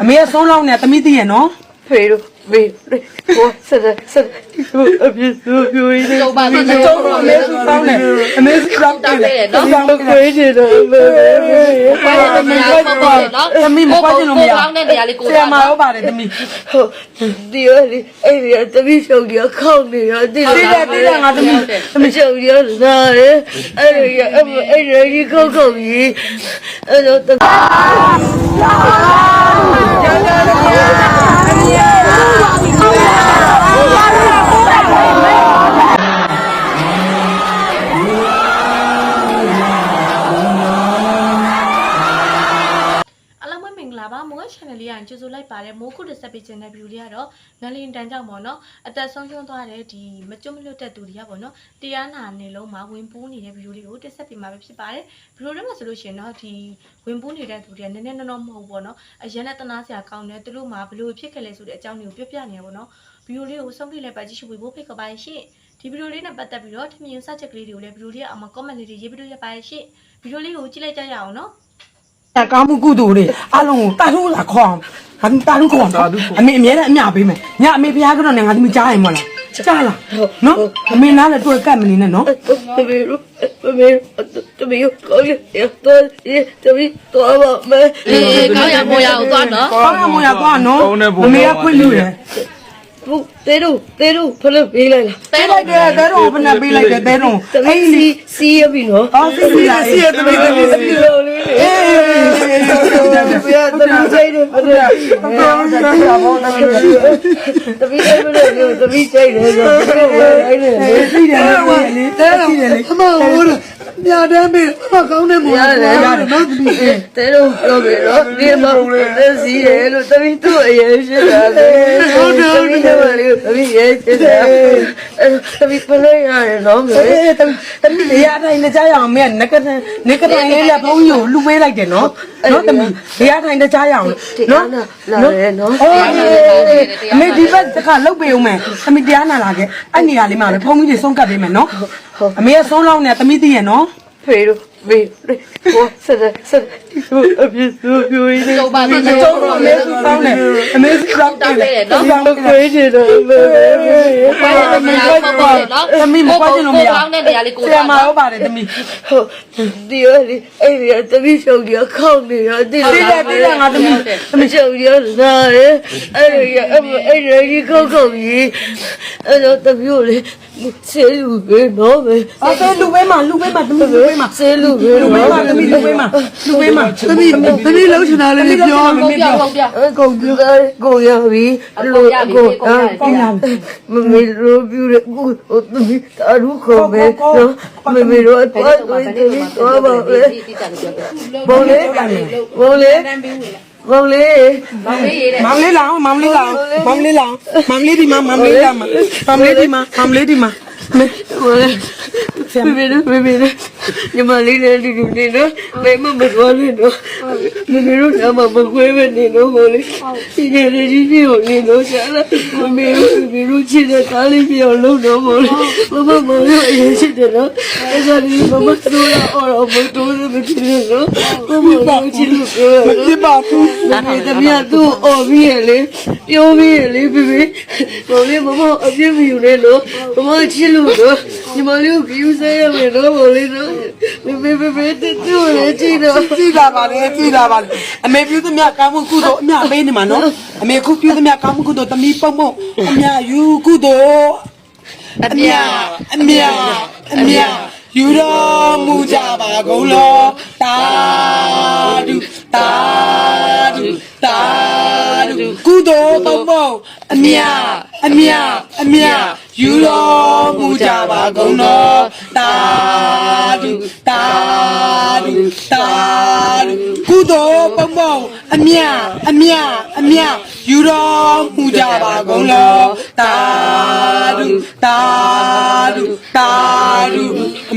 အမေကဆုံးလောင်းနေသမီးသိရနော်ဖေတို့မေကိုဆက်ဆက်အပြစ်ဆိုပြိုးနေတော့ပါတော့ကျုံတော့တော့အမေစုတောင်းတယ်အမေစုတောင်းတယ်နော်တောင်းတယ်ခွေးနေတော့မေဘာလဲမရပေါ့ပေါ့နော်သမီးမပွားချင်လို့မရကောင်းတဲ့နေရာလေးကိုဆရာမဟုတ်ပါတယ်သမီးဟုတ်ဒီရလေအဲ့ဒီတပိရှုံကြီးခေါင်းနေရတိတိတယ်တိတယ်ငါသမီးတပိရှုံကြီးလာတယ်အဲ့ဒီအဲ့ဒီကြီးခေါင်းခေါင်းကြီးအဲ့တော့ အ channel လေးကကြိုဆိုလိုက်ပါတယ်မိုးခုတစ်ဆက်ပေးခြင်းတဲ့ view လေးကတော့ငလင်တန်ကြောင့်ပေါ့နော်အသက်ဆုံးရှုံးသွားတဲ့ဒီမကျွတ်မလွတ်တဲ့သူတွေကပေါ့နော်တရားနာနေလုံးမှာဝင်ပူးနေတဲ့ view လေးကိုတစ်ဆက်ပေးမှာပဲဖြစ်ပါတယ် view ထဲမှာဆိုလို့ရှိရင်တော့ဒီဝင်ပူးနေတဲ့သူတွေကနည်းနည်းနော်နော်မဟုတ်ဘူးပေါ့နော်အရင်နဲ့တနာစရာကောင်းတယ်သူတို့မှာဘလို့ဖြစ်ခဲ့လဲဆိုတဲ့အကြောင်းတွေကိုပြောပြနေရပါတော့ view လေးကိုဆုံးဖြတ်လိုက်ပါကြည့်ရှုဖို့ဖိတ်ခေါ်ပါရှင့်ဒီဗီဒီယိုလေးနဲ့ပတ်သက်ပြီးတော့ထင်မြင်စချက်ကလေးတွေကိုလည်းဗီဒီယိုလေးအောက်မှာ comment လေးတွေရေးပြီးတော့ရပါရှင့်ဗီဒီယိုလေးကိုကြည့်လိုက်ကြရအောင်နော် ကောင်းမှုကုသိုလ်တွေအလုံးကိုတာထုလာခေါအောင်ငါတာထုခေါအောင်အမေအမြဲတမ်းအမြပေးမယ်ညအမေဖျားကတော့နေငါသမီးကြားရင်မလားကြားလားနော်အမေနားလည်းတွေ့ကတ်မနေနဲ့နော်တပိတို့တပိတပိကိုရတော့တပိတော့ပါမယ်အေးကောင်းရမိုးရအောင်သွားနော်ကောင်းကမရသွားနော်အမေကခွင့်လို့တယ် ဘူးတဲတို့တဲတို့ဖလို့ပေးလိုက်လားတဲလိုက်တယ်တဲတော့ဘယ်နဲ့ပေးလိုက်တယ်တဲတော့တပိစီစီရပြီနော်အော်စီစီစီရတမီးတမီးတမီးလို့လေးအေးဘယ်တပိဆိုင်တယ်ဘယ်တပိဆိုင်မလို့တပိဆိုင်တယ်ဆိုတော့အဲ့ဒါလေစီတယ်လေတဲတော့စီတယ်လေအမဟိုး မြာတမ်းပေးအမကောင်းတဲ့မူရတယ်ရတယ်နော်သမီးတဲတို့ပြောပြီတော့ဒီမှာတဲစီတယ်လို့တပိသူ့အရေးရှိတာလေဟုတ်တယ်ဟုတ်တယ်တပိရေးရှိတာအဲ့တပိဖလို့ရတယ်နော်မေအေးတမီးတမီးနေရာတိုင်းနဲ့ကြားရအောင်မင်းကနကတဲ့နကတဲ့လေးလည်းဘုန်းကြီးကိုလူပေးလိုက်တယ်နော်နော်တမီးနေရာတိုင်းနဲ့ကြားရအောင်နော်လာရဲနော်အေးအမေဒီဘက်တခါလုတ်ပေးအောင်မယ်သမီးတရားနာလာခဲ့အဲ့နေရာလေးမှာပဲဖုန်းကြီးတွေဆုံးကပ်ပေးမယ်နော် အမေကဆုံးလောင်းနေသမီးသိရနော်ဖေတို့ မေကိုဆက်ဆက်အပြစ်ဆိုပြိုးနေတော့ပါတော့ကျုံတော့တော့အမေစုတောင်းတယ်အမေစုတောင်းတယ်နော်တောင်းတယ်ခွေးနေတော့မေဘာလဲမရပေါ့ပေါ့နော်သမီးမပွားချင်လို့မရကောင်းတဲ့နေရာလေးကိုဆရာမဟုတ်ပါတယ်သမီးဟုတ်ဒီရလေအဲ့ဒီတပိရှုံကြီးခေါင်းနေရတိတိတယ်တိတယ်ငါသမီးမရှုံကြီးလာရဲအဲ့ဒီအဲ့ဒီကြီးခေါင်းခေါင်းကြီးအဲ့တော့တပိကိုလေဆေးလူပဲနော်ပဲအော်ဆဲလူပေးမှာလူပေးမှာသမီးလူပေးမှာဆေးလူပဲလူပေးမှာသမီးလူပေးမှာလူပေးမှာသမီးသမီးလှုပ်ချင်တာလေးပြောဟုတ်ပြဟုတ်ပြအကုန်ပြကိုရပြီလို့ကိုမမေလိုပြရကိုဟိုသမီးအရုခေါ်ပဲနော်မမေလိုတော့တော့တော့ပါလေတိကျလို့ပြောပြဘုံလေးဘုံလေးဘုံလေးမောင်လေးရေးတဲ့မမ်လေးလောင်မမ်လေးလောင်မမ်လေးလောင်မမ်လေးဒီမှာမမ်လေးလောင်မမ်လေးဒီမှာမမ်လေးဒီမှာဘုံလေးမေမေမေမေ ညီမလေးလည်းဒီလိုနေနော်မေမမတော်နေနော်မေမေတို့ကမှမခွေးပဲနေနော်ဘုံလေးဒီနေလေးကြီးကြီးကိုနေနော်ရှာလာမမေတို့မေတို့ချစ်တဲ့ကားလေးပြောင်းလို့တော့ဘုံလေးမမမလို့အရင်ချစ်တယ်နော်အဲ့ဒါလေးမမတို့လာအော်တော့ဘုံတို့မဖြစ်ဘူးနော်မမတို့ချစ်လို့ပြောရနော်ဒီပါဘူးမေတမီးသူ့အော်ပြီးရလေပြောပြီးရလေဖေဖေဘောလေးမမအပြစ်မယူနဲ့လို့မမချစ်လို့လို့ညီမလေးကိုယူဆရမယ်နော်ဘောလေးနော်ဖေဖေဖေဖေတူလေချစ်တော့ကြည်လာပါလေကြည်လာပါလေအမေပြုသမျှကောင်းမှုကုသိုလ်အမြပေးနေမှာနော်အမေခုပြုသမျှကောင်းမှုကုသိုလ်တမီးပုံပုံအမြယူကုသိုလ်အအပြမြအမြအမြယူတော်မူကြပါကုန်လောတာဒုတာဒုတာဒုကုသိုလ်ပုံပုံအမြအမြအမြ ယူတော်မူကြပါကုန်လောတာဒုတာဒုတာဒုကုသိုလ်ပုံပုံအမြအမြအမြယူတော်မူကြပါကုန်လောတာဒုတာဒုတာဒု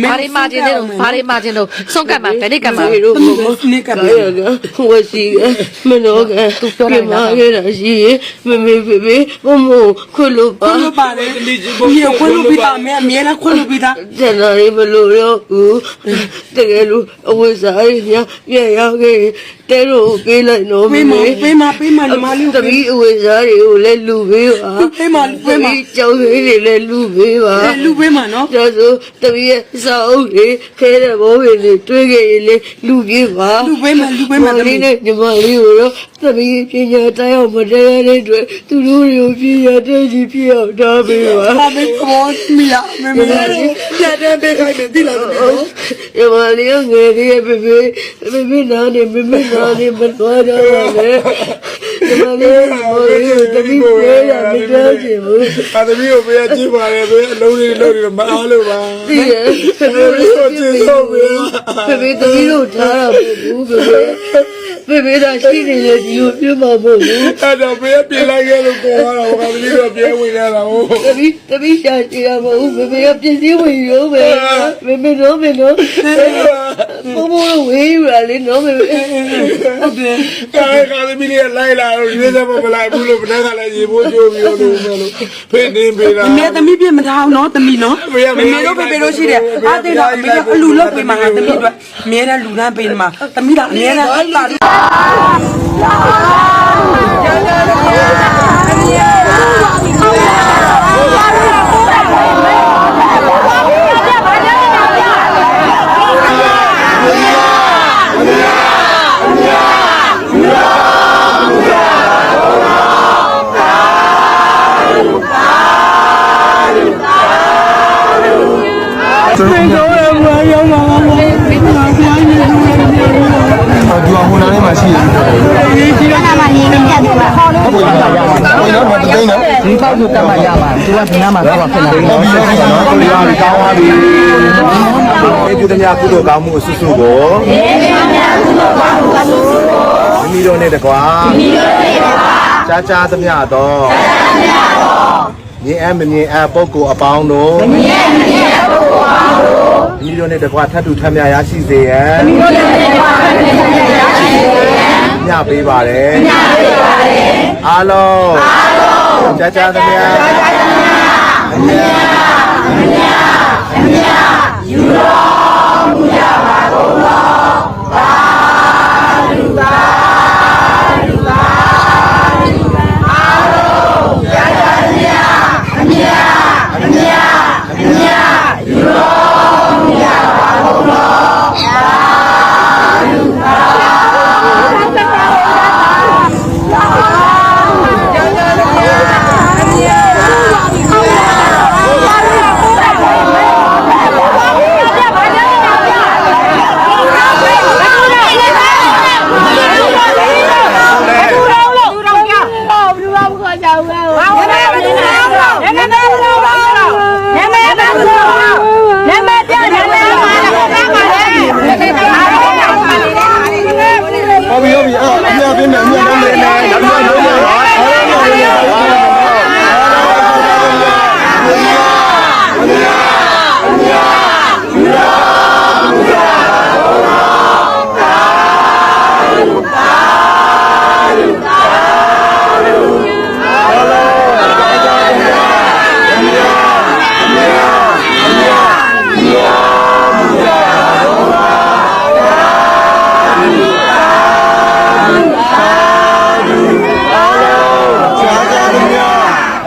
ဘာတွေမှာခြင်းတို့ဘာတွေမှာခြင်းတို့ဆုံးကတ်မှာဘယ်နေ့ကတ်မှာမေတို့နိကကပ်ရကဝစီမနောကပြမခဲ့တာရှိမမေဖေဖေမမခွလို့ပါခွလို့ပါတယ်ဒီခွလို့ပြီးတာအမေအမြဲတမ်းခွလို့ပြီးတာကျန်တာလေးမလို့ရောဘူးတကယ်လို့အဝိဇ္ဇာရပြရရောက်ခဲ့ တဲတို့ပေးလိုက်တော့ပေးမပေးမပေးမညီမလေးတပီးအဝိဇ္ဇာတွေကိုလည်းလူပေးပါပေးမပေးမတပီးကြောင်လေးတွေလည်းလူပေးပါလူပေးမနော်ဒါဆိုတပီးရဲ့စာအုပ်တွေခဲတဲ့ဘောတွေတွေတွေးခဲ့ရင်လေလူပြေးပါလူပေးမလူပေးမမလေးနဲ့ညီမလေးကိုတော့တပီးပညာတိုင်းအောင်မတရားတဲ့အတွက်သူတို့တွေကိုပညာတဲ့ကြီးပြအောင်ထားပေးပါဘာပဲခေါ်မိလားမမေပြတဲ့ပေးခိုင်းတယ်ဒီလားညီမလေးကငယ်လေးရဲ့ဖေဖေဖေဖေနားနေမမေနားနေမတော်တော့ ပါနဲ့ညီမလေးကမော်လေးကိုတပီးပေးရမတော်ချင်ဘူး။အာသမီးကိုပေးရကြည့်ပါလေပေးအလုံးလေးလုံးလေးမအားလို့ပါဒီရဖေဖေကိုကျေးဇူးပဲဖေဖေတပီးတို့ထားတာမဟုတ်ဘူးဖေဖေဖေဖေသာရှိနေတဲ့ဒီကိုပြမဖို့ဘူး။အဲ့တော့ပေးပြင်လိုက်ခဲ့လို့ပေါ်လာတော့အာသမီးတော့ပြန်ဝင်လာတာဟုတ်တပီးတပီးရှာကြည့်ရမဟုတ်ဖေဖေကပြည့်စည်ဝင်ရောပဲမေမေတော့မေတော့ဘိုးဘိုးဝေးရလေနော်မေမေဟုတ်တယ်။ကာကာသမီးလေးလိုက်လာတော့ရွေးစမမလိုက်ဘူးလို့ဘယ်ကလည်းရေပိုးကြိုးပြီးလို့မလို့ဖေးနေပေးတာအမေသမီးပြမထားအောင်နော်သမီးနော်မမေတို့ပေပေတို့ရှိတယ်အားသေးတော့အမေကအလူလောက်ပေးမှာငါသမီးတို့အမြဲတမ်းလူတန်းပေးနေမှာသမီးကအမြဲတမ်းအဲ့ပါ ဒီအောင်ဟိုနားလေးမှာရှိတယ်ဒီကနာမှာနေနေတယ်ကွာဟုတ်ကဲ့ပါရပါဘူးနော်မသိနော် ဒီပေါက်ကိုတတ်မှရပါသူကဒီနားမှာတော့ဖြစ်လာတယ်ပြီးတော့နော်ကိုရီးယားကောင်းပါပြီဒီပြုသမျှကုသိုလ်ကောင်းမှုအဆုစုကိုဒီပြုသမျှကုသိုလ်ကောင်းမှုအဆုစုကိုမိမိတို့နဲ့တကွာမိမိတို့နဲ့တကွာကြားကြားသမျှတော့ကြားကြားသမျှတော့မြင်အမမြင်အပုဂ္ဂိုလ်အပေါင်းတို့မြင်အမမြင်အပုဂ္ဂိုလ်အပေါင်းတို့မိမိတို့နဲ့တကွာထပ်တူထပ်မြရရှိစေရန်မိမိတို့နဲ့တကွာထပ်တူထပ်မြရရှိစေရန်ညပေးပါတယ်ညပေးပါတယ်အားလုံးအားလုံး ကြားကြားသမျှကြားကြားသမျှအမြတ်အမြတ်အမြတ်ယူတော်မူကြပါကုန်လောသာဓုသာဓုသာဓုအားလုံးကြားကြားသမျှအမြတ်အမြတ်အမြတ်ယူတော်မူကြပါကုန်လောဟုတ်ပြီဟုတ်ပြီအဲ့အမြတ်ပေးမယ်အမြတ်ပေးမယ်နောက်တစ်ခါလုံးမယ်ပါ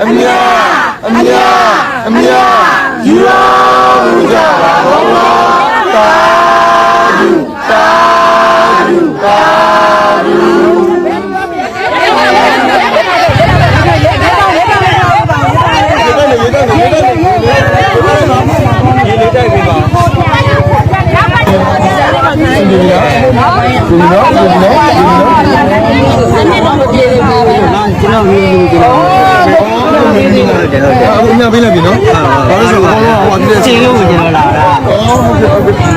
အမြတ်အမြတ်အမြတ်ယူတော်မူကြပါကုန်လောသာဓုသာဓု သာဓုဒီနော်ဒီနော်ဒီနော်အမြတ်ပေးလိုက် ဟုတ်တယ်ဟုတ်တယ်အခုညပေးလိုက်ပြီနော်ဘာလို့ဆိုတော့ဟိုအပြည့်အချိန်လို့ကျွန်တော်လာတာအော်ဟုတ်ကဲ့ဟုတ်ကဲ့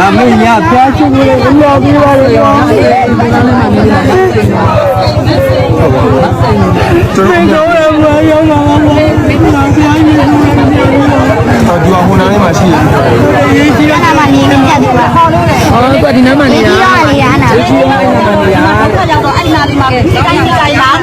ငါမင်းညပြားချင်းလေးအညာပြီးပါလေရောကျွန်တော်တို့ကရောင်းလာတာမင်းကပြားချင်းလေးတော့ဒီဟိုနားလေးမှာရှိရတယ်ရေးကြည့်တာမှနေနေပြတ်သွားဟောလို့လေဟောကွာဒီနားမှာနေတာဒီနားမှာနေတာဒီနားမှာနေတာအဲ့ဒါကြောင့်တော့အဲ့ဒီနားလေးမှာဒီတိုင်းဒီတိုင်းလား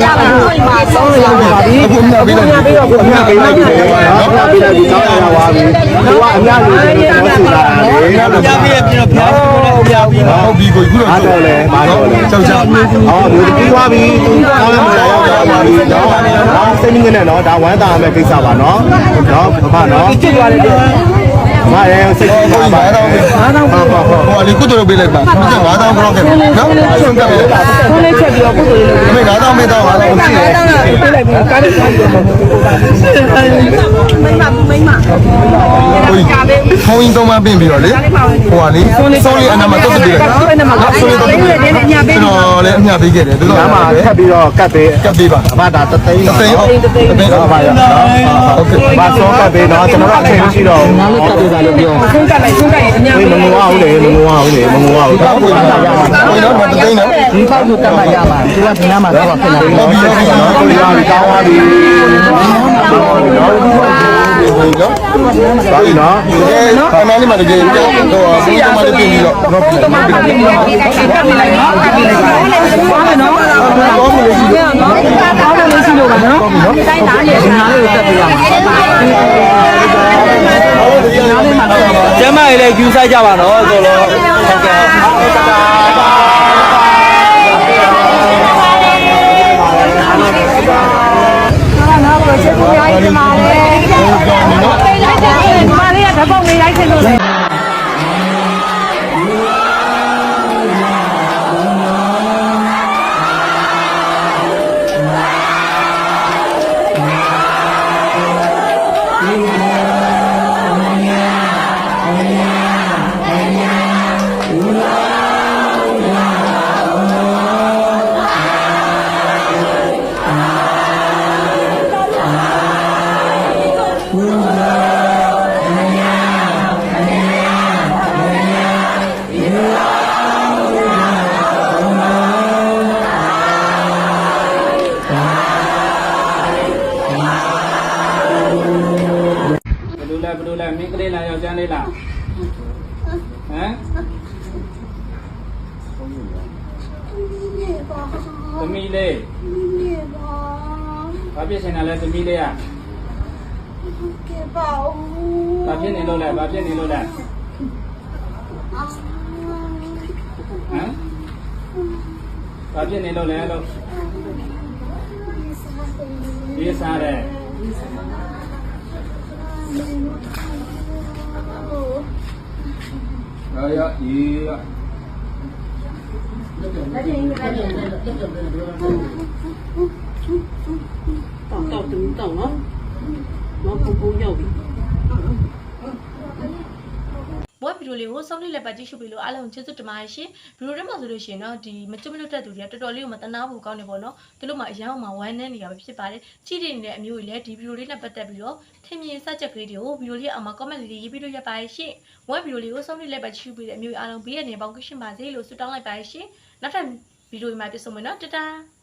ကြောက်တော့မှာကြောက်တာကိုမှဆုံးရပါပြီအခုအမြပေးလိုက်ပြီအခုအမြပေးလိုက်ပြီနော်အမြပေးလိုက်ပြီတောင်းရပါပြီသူကအမြလေးကိုပြောဆိုတာလေပြပြပြတော့ဖျားပြပြပြီးဟုတ်ပြီကိုခုတော့အားတော့လဲမာတော့လဲကြောက်ကြောက်အော်ဒီပြီးသွားပြီသူတောင်းရမှာရောက်ရောက်ပါပြီနော်ဒါစိတ်ငင်းနဲ့နော်ဒါဝမ်းသာရမယ့်ကိစ္စပါနော်နော်မမနော်ချစ်သွားတယ်တဲ့ မရဲစိတ်ကြီးပါပါတော့5000ဟုတ်ဟုတ်ဟုတ်ဟိုအလေးကုတို့ပေးလိုက်ပါ5000ကတော့ခဲ့နော်ဆုံးကပ်လိုက်ပါဖုန်းလေးချက်ပြီးတော့ကုသိုလ်လေးအမေ9000မေးတော့5000ရှိတယ်ပေးလိုက်ပြီးကားလေးဆိုင်ပြီးတော့မိမမိမဟိုဖုန်း င်းတော့မပင်ပြီးတော့လေဟိုကလေဆုံးလေးအနာမတော့ပြလိုက်ဆုံးလေးတော့ပြလိုက်ကျွန်တော်လည်းအမြပေးခဲ့တယ်သူတို့ကထပ်ပြီးတော့ကတ်ပေးကတ်ပေးပါအမဒါတသိန်းတသိန်းဟုတ်တသိန်းပါပါရဟုတ်ကဲ့ပါစောကတ်ပေးတော့ကျွန်တော်တို့အချိန်မရှိတော့ဘူးငါလို့တက်ပြတာလို့ပြောဖုန်းကလိုက်ဖုန်းကရင်အများဝေးမငုံအောင်လေမငုံအောင်လေမငုံအောင်တော့ကိုရရပါဘူးနော်တသိန်းနော်ဒီဖောက်ကိုတက်မှရမှာသူကဒီနားမှာတော့ဖြစ်လာဟုတ်ပြီဟုတ်ပြီနော်ကိုရပြီကောင်းပါပြီ နော်နော်ပါပြီနော်အဲခဏလေးမှတကယ်တော့ဟိုဘုရားမလေးပြင်ပြီးတော့တော့ပြင်လိုက်ပြင်လိုက်ကပ်ပြီးလိုက်နော်ကပ်ပြီးလိုက်နော်ဟုတ်မယ်နော်တော့မလို့ရှိတယ်နော်အောင်းလို့ရှိလို့ပါနော်တိုင်းသားရဲ့နားလေးကိုတက်ပြရမှာကျမလေးလည်းယူဆိုင်ကြပါနော်ဆိုတော့ဟုတ်ကဲ့ ကလေးလားယောက်ျားလေးလားဟမ်သမီးလေးဘာဖြစ်နေတာလဲသမီးလေးอ่ะဘာဖြစ်နေလို့လဲဘာဖြစ်နေလို့လဲဟမ်ဘာဖြစ်နေလို့လဲလို့ဒီစားတယ်ရ ရအေးရတောက်တောက်တူတောက်နော်တော့ပုံပုံရောက်ပြီ ဘွားဗီ ဒီယိုလေးကိုဆုံးလေးလက်ပတ်ကြည့်ရှုပြီးလို့အားလုံးကျေးဇူးတင်ပါတယ်ရှင်ဗီဒီယိုထဲမှာဆိုလို့ရှိရင်တော့ဒီမကျွတ်မလွတ်တဲ့သူတွေကတော်တော်လေးကိုမတနာဘူးကောင်းနေပေါ့နော်သူတို့မှအရန်အောင်မှဝမ်းနည်းနေရပဲဖြစ်ပါတယ်ကြည့်နေတဲ့အမျိုးကြီးလည်းဒီဗီဒီယိုလေးနဲ့ပတ်သက်ပြီးတော့ထင်မြင်စကြက်ကလေးတွေကိုဗီဒီယိုလေးအောက်မှာ comment လေးရေးပြီးလို့ရပါတယ်ရှင်ဝက်ဗီဒီယိုလေးကိုဆုံးလေးလက်ပတ်ကြည့်ရှုပြီးတဲ့အမျိုးအားလုံးဘေးရနေပေါင်းကရှင်ပါစေလို့ဆုတောင်းလိုက်ပါတယ်ရှင်နောက်ထပ်ဗီဒီယိုမှာပြန်ဆုံမယ်နော်တတား